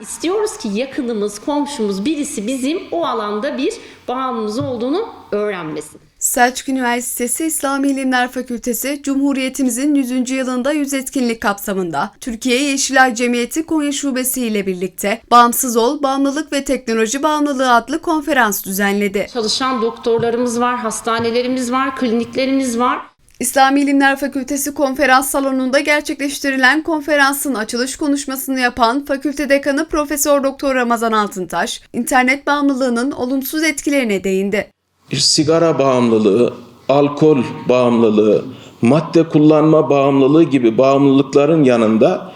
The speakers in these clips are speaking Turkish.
İstiyoruz ki yakınımız, komşumuz birisi bizim o alanda bir bağımlımız olduğunu öğrenmesin. Selçuk Üniversitesi İslam İlimler Fakültesi, Cumhuriyetimizin 100. yılında yüz etkinlik kapsamında Türkiye Yeşilay Cemiyeti Konya Şubesi ile birlikte Bağımsız Ol, Bağımlılık ve Teknoloji Bağımlılığı adlı konferans düzenledi. Çalışan doktorlarımız var, hastanelerimiz var, kliniklerimiz var. İslam İlimler Fakültesi konferans salonunda gerçekleştirilen konferansın açılış konuşmasını yapan Fakülte Dekanı Profesör Doktor Ramazan Altıntaş, internet bağımlılığının olumsuz etkilerine değindi. sigara bağımlılığı, alkol bağımlılığı, madde kullanma bağımlılığı gibi bağımlılıkların yanında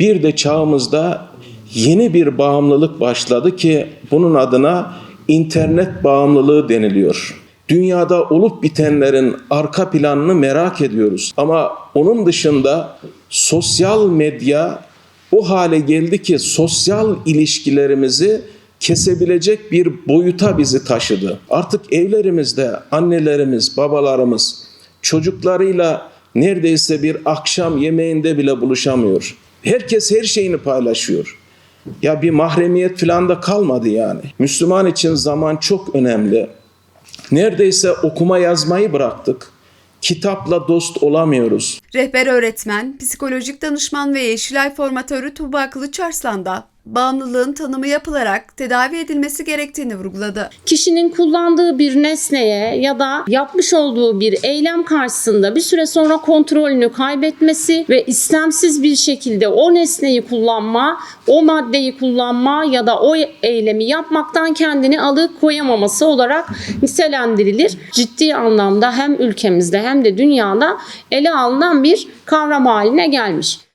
bir de çağımızda yeni bir bağımlılık başladı ki bunun adına internet bağımlılığı deniliyor. Dünyada olup bitenlerin arka planını merak ediyoruz. Ama onun dışında sosyal medya o hale geldi ki sosyal ilişkilerimizi kesebilecek bir boyuta bizi taşıdı. Artık evlerimizde annelerimiz, babalarımız çocuklarıyla neredeyse bir akşam yemeğinde bile buluşamıyor. Herkes her şeyini paylaşıyor. Ya bir mahremiyet falan da kalmadı yani. Müslüman için zaman çok önemli. Neredeyse okuma yazmayı bıraktık. Kitapla dost olamıyoruz. Rehber öğretmen, psikolojik danışman ve Yeşilay formatörü Tuğba Kılıçarslan da bağımlılığın tanımı yapılarak tedavi edilmesi gerektiğini vurguladı. Kişinin kullandığı bir nesneye ya da yapmış olduğu bir eylem karşısında bir süre sonra kontrolünü kaybetmesi ve istemsiz bir şekilde o nesneyi kullanma, o maddeyi kullanma ya da o eylemi yapmaktan kendini alıkoyamaması olarak nitelendirilir. Ciddi anlamda hem ülkemizde hem de dünyada ele alınan bir kavram haline gelmiş.